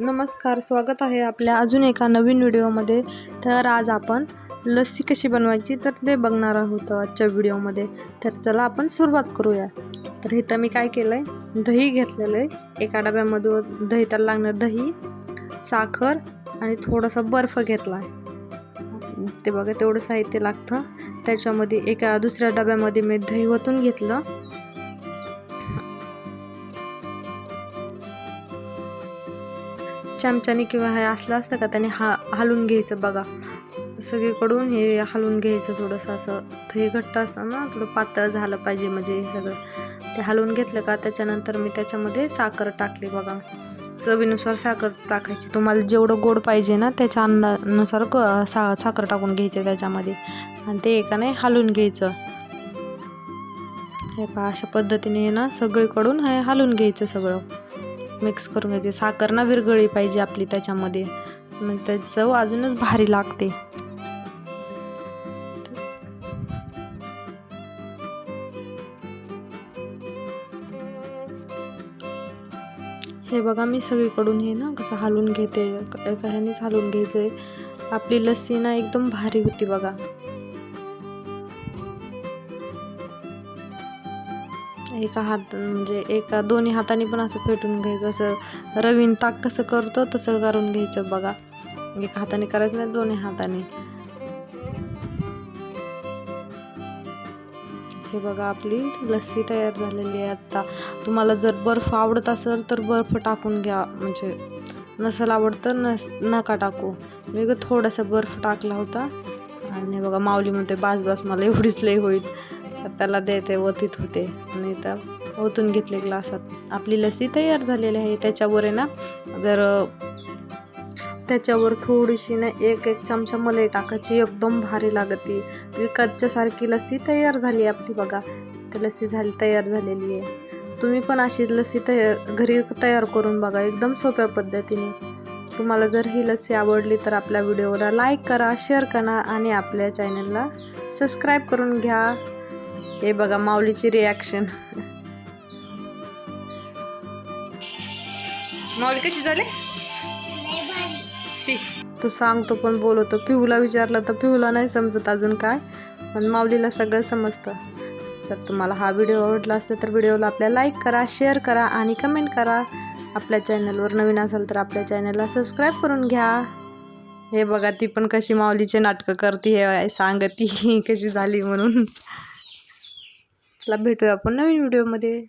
नमस्कार स्वागत आहे आपल्या अजून एका नवीन व्हिडिओमध्ये. तर आज आपण लस्सी कशी बनवायची तर ते बघणार आहोत आजच्या व्हिडिओमध्ये. तर चला आपण सुरुवात करूया. तर इथं मी काय केलं आहे दही घेतलेलं आहे. एका डब्यामधून दही तर लागणार दही साखर आणि थोडासा बर्फ घेतला आहे. ते बघा तेवढं साहित्य लागतं. त्याच्यामध्ये एका दुसऱ्या डब्यामध्ये मी दही ओतून घेतलं. चमच्याने किंवा हे असलं असतं का त्याने हा हलून घ्यायचं बघा. सगळीकडून हे हलवून घ्यायचं थोडंसं असं. हे घट्ट असतं ना थोडं पातळ झालं पाहिजे म्हणजे हे सगळं. ते हलवून घेतलं का त्याच्यानंतर मी त्याच्यामध्ये साखर टाकली बघा. चवीनुसार साखर टाकायची. तुम्हाला जेवढं गोड पाहिजे ना त्याच्या अंदानुसार क सा साखर टाकून घ्यायचे त्याच्यामध्ये. आणि ते एकाने हलवून घ्यायचं. हे पहा अशा पद्धतीने ना सगळीकडून हे हलवून घ्यायचं सगळं. मिक्स करून घ्यायची. साखर ना विरघळली पाहिजे आपली त्याच्यामध्ये. मग त्याची चव अजूनच भारी लागते. हे बघा मी सगळीकडून हे ना कसं हलवून घेते. एका ह्यानेच हलवून घ्यायचंय. आपली लस्सी ना एकदम भारी होती बघा. एका हात म्हणजे एका दोन्ही हाताने पण असं फेटून घ्यायचं. असं रवीन ताक कसं करतो तसं करून घ्यायचं बघा. एका हाताने करायचं नाही दोन्ही हाताने. हे बघा आपली लस्सी तयार झालेली आहे आता. तुम्हाला जर बर्फ आवडत असेल तर बर्फ टाकून घ्या. म्हणजे नसेल आवडत तर नस नका टाकू. मी थोडासा बर्फ टाकला होता. आणि बघा माऊलीमध्ये बास बास मला एवढीच लई होईल. त्याला देते तिथ होते. आणि त्या ओतून घेतले ग्लासात. आपली लस्सी तयार झालेली आहे. त्याच्यावर आहे ना जर त्याच्यावर थोडीशी ना एक एक चमचा मलई टाकायची. एकदम भारी लागते. विकतच्या सारखी लस्सी तयार झाली आपली बघा. ती लस्सी झाली तयार झालेली आहे. तुम्ही पण अशी लस्सी तया घरी तयार करून बघा. एकदम सोप्या पद्धतीने. तुम्हाला जर ही लस्सी आवडली तर आपल्या व्हिडिओला लाईक करा शेअर करा आणि आपल्या चॅनलला सबस्क्राईब करून घ्या. हे बघा माऊलीची रिॲक्शन माऊली कशी झाली? तू सांगतो पण बोलवतो. पिहूला विचारलं तर पिहूला नाही समजत अजून काय. पण माऊलीला सगळं समजतं. जर तुम्हाला हा व्हिडिओ आवडला असला तर व्हिडिओला आपल्या लाईक करा शेअर करा आणि कमेंट करा. आपल्या चॅनलवर नवीन असाल तर आपल्या चॅनलला सबस्क्राईब करून घ्या. हे बघा ती पण कशी माऊलीचे नाटकं करते हे सांगती कशी झाली म्हणून. चला भेटूया आपण नवीन व्हिडिओमध्ये.